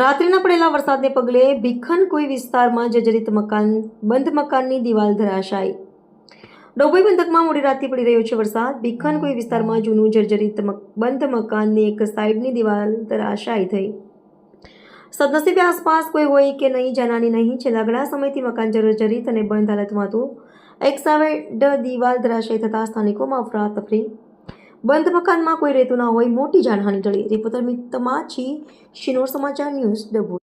રાત્રિના પડેલા વરસાદને પગલે ભીખન કોઈ વિસ્તારમાં જર્જરિત મકાન, બંધ મકાનની દિવાલ ધરાશાયી. ડોબોઈ બંધકમાં મોડી રાતથી પડી રહ્યો છે વરસાદ. ભીખન કોઈ વિસ્તારમાં જૂનું જર્જરિત બંધ મકાનની એક સાઈડની દિવાલ ધરાશાયી થઈ. સદનસીબે આસપાસ કોઈ હોય કે નહીં જાનાની નહીં, છેલ્લા ઘણા સમયથી મકાન જર્જરિત અને બંધ હાલતમાં હતું. એક સાઈડ દિવાલ ધરાશાયી થતાં સ્થાનિકોમાં અફરાતફરી બંધ મકાનમાં કોઈ રહેતું ના હોય, મોટી જાનહાની ટળી. રિપોર્ટર મિત તમાચી શિનોર સમાચાર ન્યૂઝ ડભોઈ.